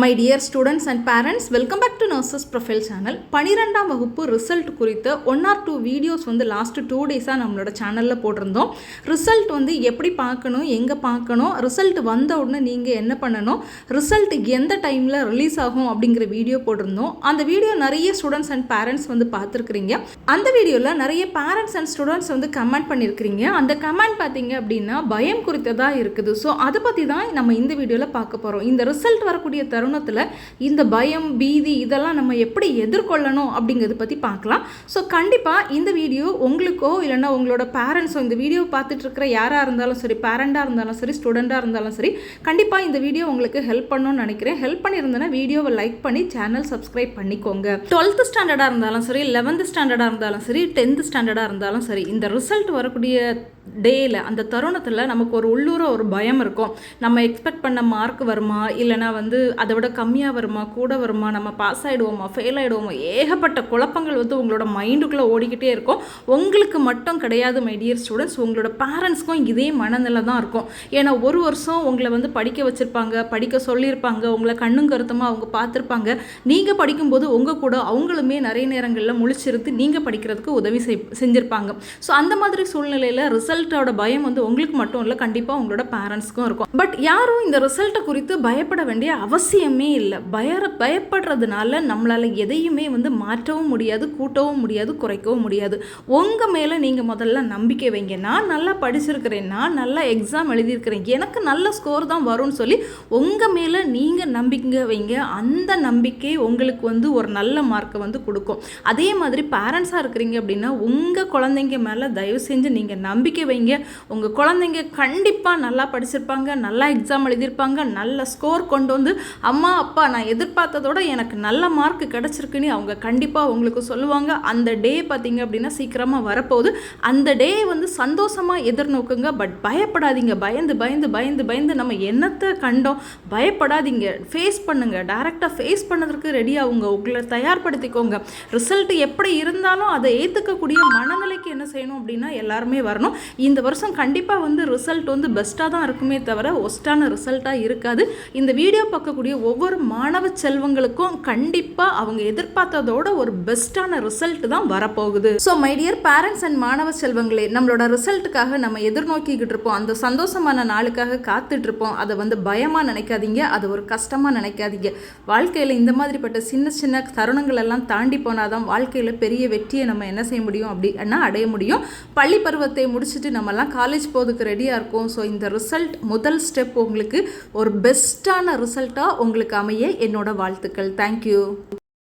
My dear students and parents welcome back to nurses profile channel பனிரெண்டாம் வகுப்பு result குறித்த one or two videos வந்து last two டேஸாக நம்மளோட சேனலில் போட்டிருந்தோம். ரிசல்ட் வந்து எப்படி பார்க்கணும் எங்கே பார்க்கணும் ரிசல்ட் வந்த உடனே நீங்கள் என்ன பண்ணணும் ரிசல்ட் எந்த டைமில் ரிலீஸ் ஆகும் அப்படிங்கிற வீடியோ போட்டிருந்தோம். அந்த வீடியோ நிறைய ஸ்டூடெண்ட்ஸ் அண்ட் பேரண்ட்ஸ் வந்து பார்த்துருக்குறீங்க. அந்த வீடியோவில் நிறைய பேரண்ட்ஸ் அண்ட் ஸ்டூடெண்ட்ஸ் வந்து கமெண்ட் பண்ணியிருக்கிறீங்க அந்த கமெண்ட் பார்த்தீங்க அப்படின்னா பயம் குறித்ததாக இருக்குது. ஸோ அதை பற்றி தான் நம்ம இந்த வீடியோவில் பார்க்க போகிறோம் இந்த ரிசல்ட் வரக்கூடிய தருணத்தில் இந்த பயம் பீதி இதெல்லாம் நம்ம எப்படி எதிர்கொள்ளணும் அப்படிங்கிறத பற்றி பார்க்கலாம். ஸோ கண்டிப்பாக இந்த வீடியோ உங்களுக்கோ இல்லைன்னா உங்களோட பேரண்ட்ஸோ இந்த வீடியோ பார்த்துட்டு இருக்கிற யாராக இருந்தாலும் சரி பேரண்டாக இருந்தாலும் சரி ஸ்டூடெண்ட்டாக இருந்தாலும் சரி கண்டிப்பாக இந்த வீடியோ உங்களுக்கு ஹெல்ப் பண்ணணும்னு நினைக்கிறேன். ஹெல்ப் பண்ணியிருந்தேன்னா வீடியோவை லைக் பண்ணி சேனல் சப்ஸ்கிரைப் பண்ணிக்கோங்க. டுவெல்த்து ஸ்டாண்டர்டாக இருந்தாலும் சரி லெவன்த் ஸ்டாண்டர்டாக இருந்தாலும் சரி டென்த்து ஸ்டாண்டர்டாக இருந்தாலும் சரி இந்த ரிசல்ட் வரக்கூடிய டேயில் அந்த தருணத்தில் நமக்கு ஒரு உள்ளூர ஒரு பயம் இருக்கும். நம்ம எக்ஸ்பெக்ட் பண்ண மார்க் வருமா? இல்லைனா வந்து அதை விட கம்மியாக வருமா? கூட வருமா? நம்ம பாஸ் ஆகிடுவோமா ஃபெயில் ஆகிடுவோமா ஏகப்பட்ட குழப்பங்கள் வந்து உங்களோட மைண்டுக்குள்ளே ஓடிக்கிட்டே இருக்கும். உங்களுக்கு மட்டும் கிடையாது மை டியர் ஸ்டூடெண்ட்ஸ் உங்களோட பேரண்ட்ஸ்க்கும் இதே மனநிலை தான் இருக்கும். ஏன்னா ஒரு வருஷம் உங்களை வந்து படிக்க வச்சுருப்பாங்க படிக்க சொல்லியிருப்பாங்க உங்களை கண்ணும் கருத்துமாக அவங்க பார்த்துருப்பாங்க. நீங்கள் படிக்கும்போது உங்கள் கூட அவங்களுமே நிறைய நேரங்களில் முழிச்சிருந்து நீங்கள் படிக்கிறதுக்கு உதவி செய் செஞ்சுருப்பாங்க. ஸோ அந்த மாதிரி சூழ்நிலையில் ரிசல்ட் ரிசல்ட்டோட பயம் வந்து உங்களுக்கு மட்டும் இல்லை கண்டிப்பாக உங்களோட பேரண்ட்ஸ்க்கும் இருக்கும். பட் யாரும் இந்த ரிசல்ட்டை குறித்து பயப்பட வேண்டிய அவசியமே இல்லை. பய பயப்படுறதுனால நம்மளால் எதையுமே வந்து மாற்றவும் முடியாது கூட்டவும் முடியாது குறைக்கவும் முடியாது. உங்கள் மேலே நீங்கள் முதல்ல நம்பிக்கை வைங்க. நான் நல்லா படிச்சிருக்கிறேன் நான் நல்லா எக்ஸாம் எழுதியிருக்கிறேன் எனக்கு நல்ல ஸ்கோர் தான் வரும்னு சொல்லி உங்கள் மேலே நீங்கள் நம்பிக்கை வைங்க. அந்த நம்பிக்கை உங்களுக்கு வந்து ஒரு நல்ல மார்க்கை வந்து கொடுக்கும். அதே மாதிரி பேரண்ட்ஸாக இருக்கிறீங்க அப்படின்னா உங்கள் குழந்தைங்க மேலே தயவு செஞ்சு நீங்கள் நம்பிக்கை வைங்க. உங்கள் குழந்தைங்க கண்டிப்பாக நல்லா படிச்சிருப்பாங்க நல்லா எக்ஸாம் எழுதியிருப்பாங்க நல்ல ஸ்கோர் கொண்டு வந்து அம்மா அப்பா நான் எதிர்பார்த்ததோட எனக்கு நல்ல மார்க் கிடச்சிருக்குன்னு அவங்க கண்டிப்பாக உங்களுக்கு சொல்லுவாங்க. அந்த டே பார்த்தீங்க அப்படின்னா சீக்கிரமாக வரப்போகுது. அந்த டே வந்து சந்தோஷமாக எதிர்நோக்குங்க. பட் பயப்படாதீங்க. பயந்து பயந்து பயந்து பயந்து நம்ம என்னத்தை கண்டோம்? பயப்படாதீங்க. ஃபேஸ் பண்ணுங்க. டேரெக்டாக ஃபேஸ் பண்ணதற்கு ரெடியாகுங்க உங்களை தயார்படுத்திக்கோங்க. ரிசல்ட் எப்படி இருந்தாலும் அதை ஏற்றுக்கக்கூடிய மனநிலைக்கு என்ன செய்யணும் அப்படின்னா எல்லாருமே வரணும். இந்த வருஷம் கண்டிப்பாக வந்து ரிசல்ட் வந்து பெஸ்ட்டாக தான் இருக்குமே தவிர ஒஸ்ட்டான ரிசல்ட்டாக இருக்காது. இந்த வீடியோ பார்க்கக்கூடிய ஒவ்வொரு மாணவ செல்வங்களுக்கும் கண்டிப்பாக அவங்க எதிர்பார்த்ததோட ஒரு பெஸ்ட்டான ரிசல்ட் தான் வரப்போகுது. So my dear parents and மாணவ செல்வங்களே நம்மளோட ரிசல்ட்டுக்காக நம்ம எதிர்நோக்கிக்கிட்டு இருப்போம். அந்த சந்தோஷமான நாளுக்காக காத்துட்டு இருப்போம். அதை வந்து பயமாக நினைக்காதீங்க. அது ஒரு கஷ்டமாக நினைக்காதீங்க. வாழ்க்கையில் இந்த மாதிரிப்பட்ட சின்ன சின்ன தருணங்கள் எல்லாம் தாண்டி போனாதான் வாழ்க்கையில் பெரிய வெற்றியை நம்ம என்ன செய்ய முடியும்? அப்படின்னா அடைய முடியும்? பள்ளி பருவத்தை முடிச்சுட்டு நம்மலாம் காலேஜ் போகிறதுக்கு ரெடியாக இருக்கோம். ஸோ இந்த ரிசல்ட் முதல் ஸ்டெப் உங்களுக்கு ஒரு பெஸ்ட்டான ரிசல்ட்டாக உங்களுக்கு அமைய என்னோட வாழ்த்துக்கள். தேங்க்யூ